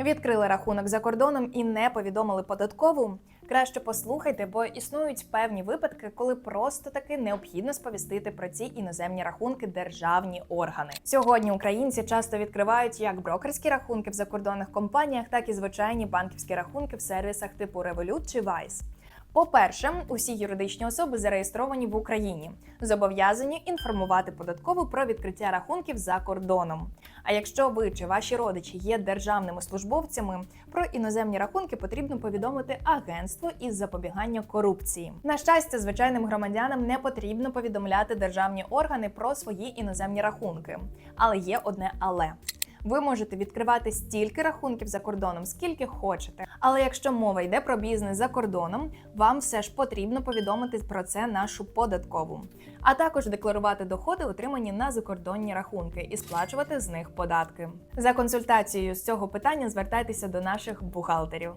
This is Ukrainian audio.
Відкрили рахунок за кордоном і не повідомили податкову. Краще послухайте, бо існують певні випадки, коли просто таки необхідно сповістити про ці іноземні рахунки державні органи. Сьогодні українці часто відкривають як брокерські рахунки в закордонних компаніях, так і звичайні банківські рахунки в сервісах типу Revolut чи Wise. По-перше, усі юридичні особи зареєстровані в Україні, зобов'язані інформувати податкову про відкриття рахунків за кордоном. А якщо ви чи ваші родичі є державними службовцями, про іноземні рахунки потрібно повідомити агентство із запобігання корупції. На щастя, звичайним громадянам не потрібно повідомляти державні органи про свої іноземні рахунки. Але є одне але. Ви можете відкривати стільки рахунків за кордоном, скільки хочете. Але якщо мова йде про бізнес за кордоном, вам все ж потрібно повідомити про це нашу податкову, а також декларувати доходи, отримані на закордонні рахунки, і сплачувати з них податки. За консультацією з цього питання звертайтеся до наших бухгалтерів.